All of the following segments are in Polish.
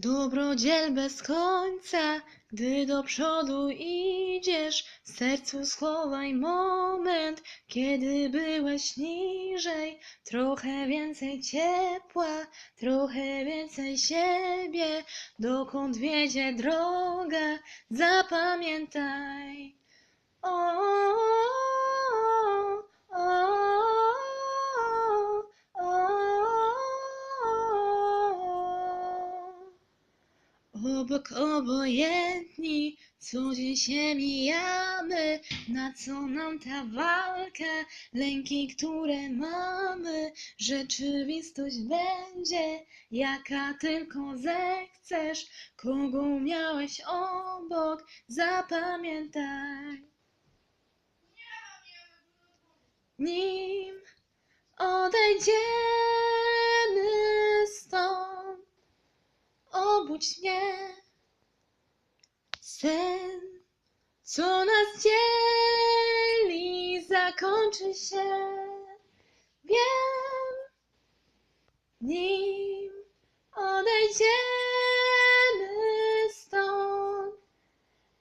Dobrodziel bez końca, gdy do przodu idziesz, w sercu schowaj moment, kiedy byłeś niżej. Trochę więcej ciepła, trochę więcej siebie, dokąd wiedzie droga, zapamiętaj. O, o, Obok obojętni, co dzień się mijamy, na co nam ta walka, lęki, które mamy, rzeczywistość będzie, jaka tylko zechcesz, kogo miałeś obok, zapamiętaj. Nim odejdziemy obudź mnie. Sen, co nas dzieli, zakończy się. Wiem, nim odejdziemy stąd,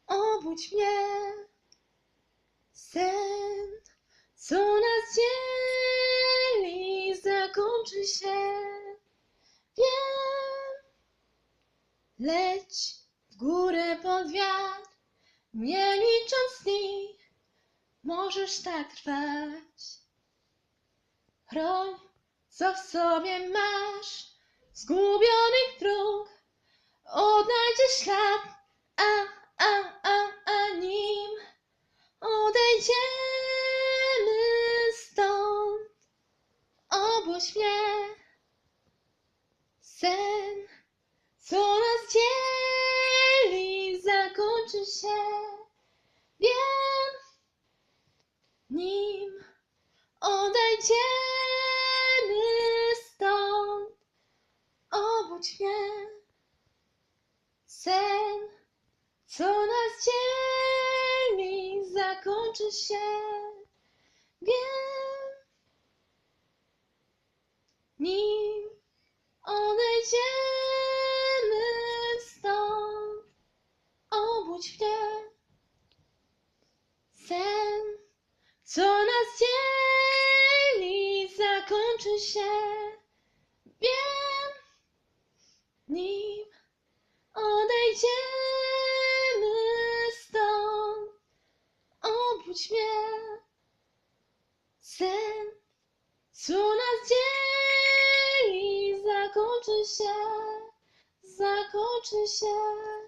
obudź mnie. Sen, co nas dzieli, zakończy się. Wiem, leć w górę pod wiatr, nie licząc dni, możesz tak trwać. Chroń, co w sobie masz, zgubionych dróg, odnajdziesz ślad, a, a, a, a nim odejdziemy stąd, obudź mnie. Sen, co dzieli, zakończy się. Wiem, nim odejdziemy stąd, obudź mnie. Sen, co nas dzieli, zakończy się. Wiem, nim odejdziemy dzieli, zakończy się. Wiem, nim odejdziemy stąd, obudź mnie. Sen, co nas dzieli, zakończy się, zakończy się.